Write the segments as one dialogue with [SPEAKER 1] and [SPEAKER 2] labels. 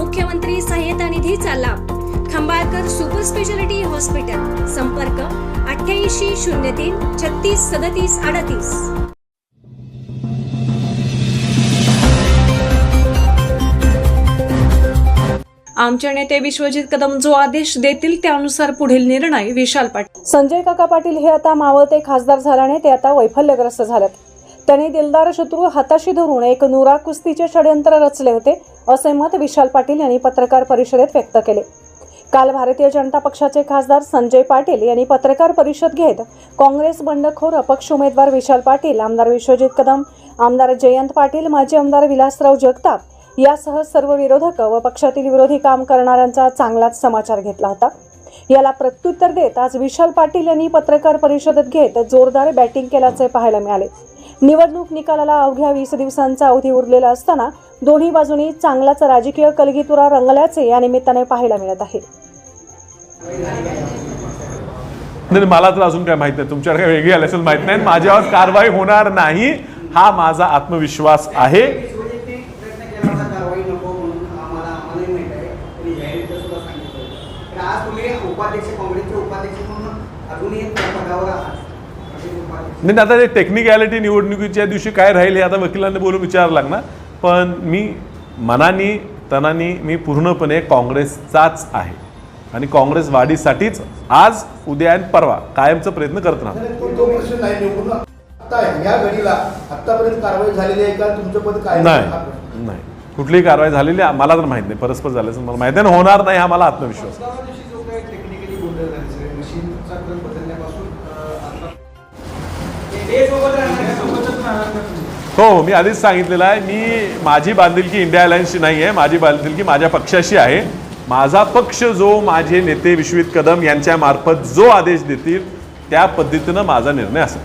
[SPEAKER 1] मुख्यमंत्री सहाय्यता निधीचा लाभ. Khambalkar super speciality hospital. संपर्क अठ्ठ्याऐंशी शून्य तीन छत्तीस सदतीस अडतीस.
[SPEAKER 2] आमचे नेते विश्वजित कदम जो आदेश देतील त्यानुसार पुढील निर्णय विशाल पाटील.
[SPEAKER 3] संजय काका पाटील हे आता मावळते खासदार झाल्याने ते आता वैफल्यग्रस्त झालेत. त्यांनी दिलदार शत्रू हाताशी धरून एक नुरा कुस्तीचे षडयंत्र रचले होते. असे मत विशाल पाटील यांनी पत्रकार परिषदेत व्यक्त केले. काल भारतीय जनता पक्षाचे खासदार संजय पाटील यांनी पत्रकार परिषद घेत काँग्रेस बंडखोर अपक्ष उमेदवार विशाल पाटील आमदार विश्वजित कदम आमदार जयंत पाटील माजी आमदार विलासराव जगताप यासह सर्व विरोधक व पक्षातील विरोधी काम करणाऱ्यांचा चांगलाच समाचार घेतला होता. याला प्रत्युत्तर देत आज विशाल पाटील यांनी पत्रकार परिषदेत घेत जोरदार बॅटिंग केल्याचे पाहायला मिळाले. निवडणूक निकालाला अवघ्या वीस दिवसांचा अवधी उरलेला असताना दोन्ही बाजूनी चांगलाच राजकीय कलगीतुरा रंगल्याचे या निमित्ताने पाहायला मिळत आहे.
[SPEAKER 4] नाही मला तर अजून काय माहीत नाही. तुमच्याकडे काही वेगळी आली असेल माहीत नाही. माझ्यावर कारवाई होणार नाही हा माझा आत्मविश्वास आहे.
[SPEAKER 5] उपाध्यक्ष काँग्रेसचे उपाध्यक्ष म्हणून अजूनही त्या पदावर आहात.
[SPEAKER 4] नाही आता ते टेक्निकॅलिटी निवडणुकीच्या दिवशी काय राहील हे आता वकिलांनी बोलून विचारावं लागणार. पण मी मनानी तनानी मी पूर्णपणे काँग्रेसचाच आहे. आणि काँग्रेस वाढीसाठीच आज उद्या आणि परवा कायमचा प्रयत्न करत राहणार.
[SPEAKER 6] पण तो प्रश्न नाही निवडून आता या घडीला आतापर्यंत कारवाई झालेली आहे का? तुमचं पद काय हा
[SPEAKER 4] नाही. नाही. कुठलीही कारवाई झालेली आहे, मला तर माहीत नाही. परस्पर झाल्याचं मला माहिती आहे आणि होणार नाही हा मला आत्मविश्वास.
[SPEAKER 5] हो
[SPEAKER 4] हो मी आधीच सांगितलेलं आहे मी माझी बांधिलकी इंडिया अलायन्सची नाही आहे माझी बांधिलकी माझ्या पक्षाशी आहे. माझा पक्ष जो माझे नेते विश्वित कदम यांच्या मार्फत जो आदेश देतील त्या पद्धतीनं माझा निर्णय असेल.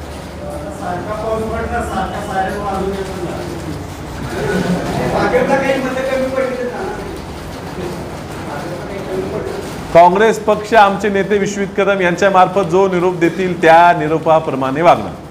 [SPEAKER 4] काँग्रेस पक्ष आमचे नेते विश्वित कदम यांच्या मार्फत जो निरोप देतील त्या निरोपाप्रमाणे वागणार.